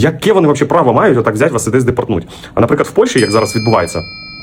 Яке вони взагалі право мають отак взяти вас і десь депортнуть? А наприклад, в Польщі, як зараз відбувається,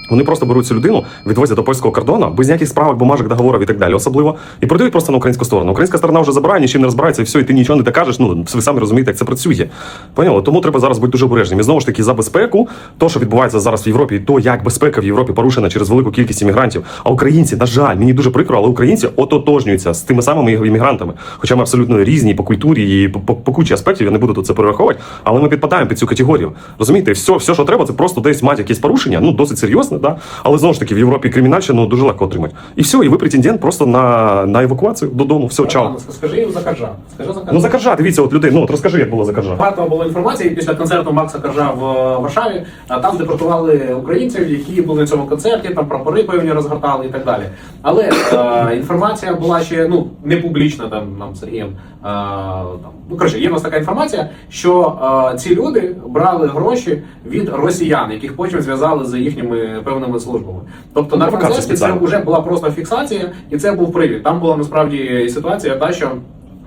вони просто беруть цю людину, відвозять до польського кордону без ніяких справок, бумажок, договорів і так далі, особливо, і продають просто на українську сторону. Українська сторона вже забирає, нічим не розбирається, і все, і ти нічого не докажеш. Ну ви самі розумієте, як це працює. Поняли? Тому треба зараз бути дуже обережним. І знову ж таки за безпеку, то, що відбувається зараз в Європі, то як безпека в Європі порушена через велику кількість іммігрантів. А українці, на жаль, мені дуже прикро, але українці ототожнюються з тими самими іммігрантами. Хоча ми абсолютно різні по культурі, і по, по, кучі аспектів, я не буду тут це перераховувати, але ми підпадаємо під цю категорію. Розумієте, все, все, що треба, це просто десь мати якісь порушення, ну досить серйозне, да? але знову ж таки в Європі кримінальщину дуже легко отримати. І все, і ви претендент просто на, на евакуацію додому. Все, чао. Скажи їм за Каржа. Скажи за Каржа. Ну за Каржа, дивіться, от людей. Ну от розкажи, як було за Каржа. Багато було інформації після концерту Макса Каржа в Варшаві. Там депортували українців, які були на цьому концерті, там прапори певні розгортали і так далі. Але е, інформація була ще ну не публічна там нам Сергієм. Е, там, ну коротше, є в нас така інформація, що е, ці люди брали гроші від росіян, яких потім зв'язали з їхніми певними службами. Тобто на Провокація це вже була просто фіксація, і це був привід. Там була насправді ситуація, та що.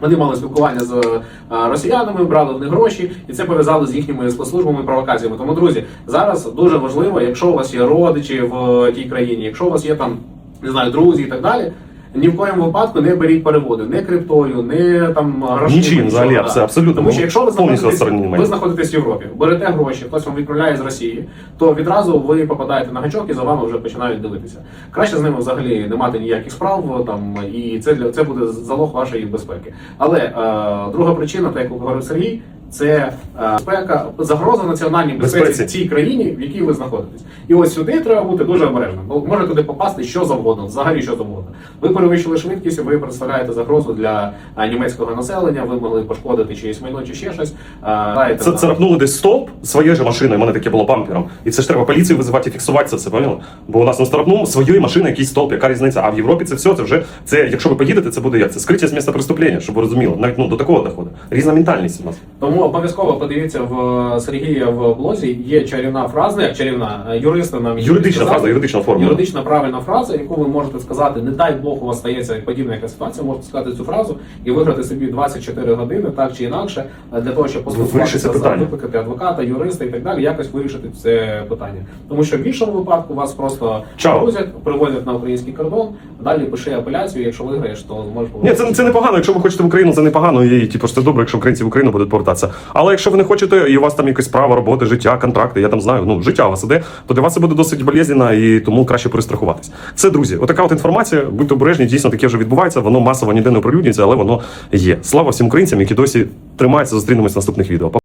Вони мали спілкування з росіянами, брали в них гроші, і це пов'язали з їхніми спецслужбами провокаціями. Тому, друзі, зараз дуже важливо, якщо у вас є родичі в е, тій країні, якщо у вас є там не знаю, друзі і так далі. Ні в коєму випадку не беріть переводи, не криптою, не там грошима. Нічим, взагалі, все, абсолютно. Тому що якщо ви знаходитесь, ви знаходитесь в Європі, берете гроші, хтось вам відправляє з Росії, то відразу ви попадаєте на гачок і за вами вже починають дивитися. Краще з ними взагалі не мати ніяких справ там, і це для це буде залог вашої безпеки. Але е, друга причина, так як говорив Сергій. Це е, безпека, загроза національній безпеці Безпеці. в цій країні, в якій ви знаходитесь. І ось сюди треба бути дуже обережним. Бо може туди попасти що завгодно, взагалі що завгодно. Ви перевищили швидкість, ви представляєте загрозу для е, німецького населення. Ви могли пошкодити чиєсь майно чи ще щось. Е, знаєте, Це царапнули десь стовп своєю ж машиною, у мене таке було бампером. І це ж треба поліцію визивати і фіксувати це все, поняли? Бо у нас не старапнув своєї машини якийсь стовп, яка різниця. А в Європі це все, це вже це, якщо ви поїдете, це буде як це скриття з місця преступлення, щоб ви розуміли. Навіть ну до такого доходить. Різна ментальність у нас. Тому обов'язково подивіться в Сергія в блозі. Є чарівна фраза, як чарівна, е, юристи нам Юридична підказали. фраза, юридична формула. Юридична правильна фраза, яку ви можете сказати, не дай Бог у вас стається подібна якась ситуація, можете сказати цю фразу і виграти собі 24 години, так чи інакше, е, для того, щоб поспілкуватися за викликати адвоката, юриста і так далі, якось вирішити це питання. Тому що в більшому випадку вас просто грузять, привозять на український кордон, далі пиши апеляцію. Якщо виграєш, то зможеш Ні, це, це непогано. Якщо ви хочете в Україну, це непогано. І типу, ж це добре, якщо українці в Україну будуть повертатися. Але якщо ви не хочете, і у вас там якась справа, роботи, життя, контракти, я там знаю, ну життя у вас іде, то для вас це буде досить болезненно і тому краще перестрахуватись. Це друзі, отака от інформація. Будьте обережні, дійсно таке вже відбувається. Воно масово ніде не оприлюднюється, але воно є. Слава всім українцям, які досі тримаються. Зустрінемось в наступних відео.